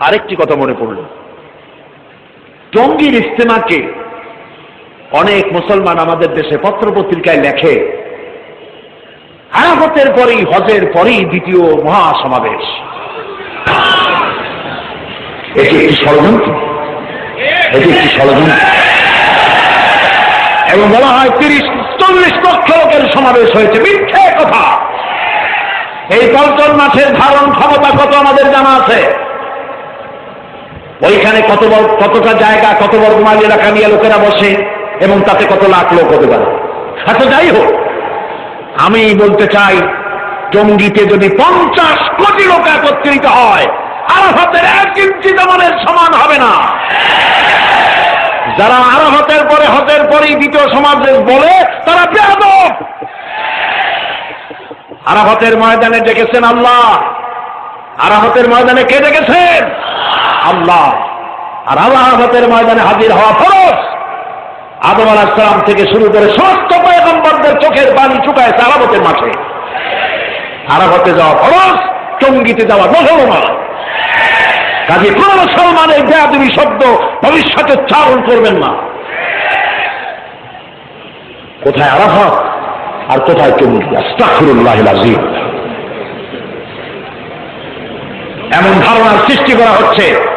আরেকটি কথা মনে পড়ল। টঙ্গীর ইস্তেমাকে অনেক মুসলমান আমাদের দেশে পত্রপত্রিকায় লেখে, আরাফতের পরেই, হজের পরেই দ্বিতীয় মহাসমাবেশ। এটি একটি ষড়যন্ত্র। এটি একটি ষড়যন্ত্র। এবং বলা হয়, তিরিশ, চল্লিশ লক্ষ লোকের সমাবেশ হয়েছে। মিথ্যে কথা। এই পল্টন মাঠের ধারণ ক্ষমতা কত আমাদের জানা আছে? ওইখানে কত বড় কতটা জায়গা, কত বড় মাইল এলাকা নিয়ে লোকেরা বসে এবং তাতে কত লাখ লোক হতে পারে। আচ্ছা যাই হোক, আমি বলতে চাই, জঙ্গিতে যদি পঞ্চাশ কোটি লোক একত্রিত হয়, আরাফাতের এক ইঞ্চি দমনের সমান হবে না। যারা আরাফাতের পরে হতের পরেই দ্বিতীয় সমাবেশ বলে, তারা বেয়াদব। আরাফাতের ময়দানে ডেকেছেন আল্লাহ। আরাফাতের ময়দানে কে ডেকেছেন? আল্লাহ। আর আল্লাহ আরাফাতের ময়দানে হাজির হওয়া ফরজ। আদম আলাহাম থেকে শুরু করে সমস্ত পয়গম্বরদের চোখের পানি চুকায় আরাফতের মাঠে। আরাফতে যাওয়া ফরজ টঙ্গিতে যাওয়া নহরমা কাজে কোন মুসলমান এই বেয়াদবি শব্দ ভবিষ্যতে উচ্চারণ করবেন না। কোথায় আরাফাত আর কোথায় টঙ্গি আস্তাফিরুল্লাহ এমন ধারণার সৃষ্টি করা হচ্ছে